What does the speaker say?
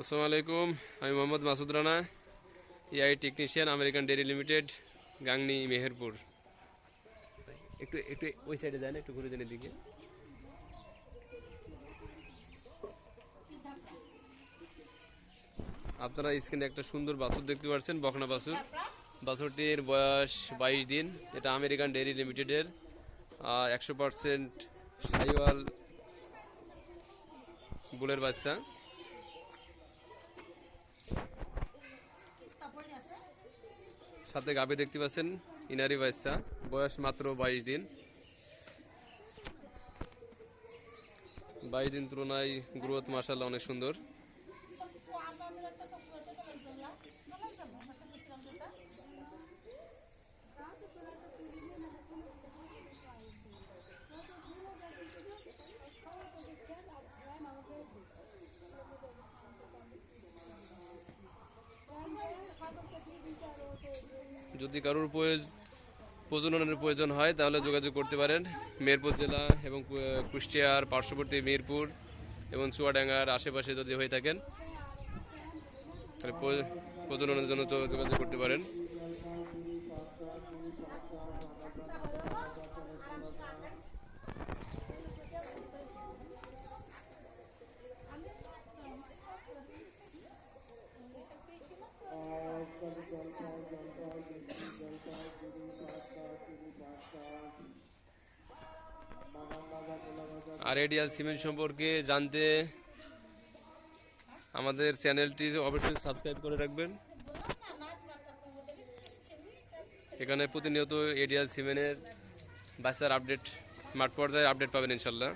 আসসালামু আলাইকুম আমি Mohammad Masud Rana AI technician American dairy limited Gangni Meherpur. একটু একটু ওই সাইডে যান একটু ঘুরে দেন এদিকে। আপনারা স্ক্রিনে একটা সুন্দর বাছুর দেখতে পাচ্ছেন বকনা বাছুর। বাছুরটির বয়স বাইশ দিন এটা আমেরিকান ডেয়ারি লিমিটেডের একশো পার্সেন্ট সাইওয়াল বুলের বাচ্চা। সাথে গাবে দেখতে পাচ্ছেন, ইনারি বাচ্চা, বয়স মাত্র বাইশ দিন। বাইশ দিন তুলনায় গ্রোথ মাসাল্লাহ অনেক সুন্দর। যদি কারোর প্রজননের প্রয়োজন হয়, তাহলে যোগাযোগ করতে পারেন। মেহেরপুর জেলা এবং কুষ্টিয়ার পার্শ্ববর্তী মিরপুর এবং চুয়াডাঙ্গার আশেপাশে যদি হয়ে থাকেন, তাহলে প্রজননের জন্য যোগাযোগ করতে পারেন। আর এডিয়াল সিমেন্ট সম্পর্কে জানতে আমাদের চ্যানেলটি অবশ্যই সাবস্ক্রাইব করে রাখবেন। এখানে প্রতিনিয়ত এডিয়াল সিমেন্টের বাচ্চার আপডেট মাঠ পর্যায়ে আপডেট পাবেন ইনশাল্লাহ।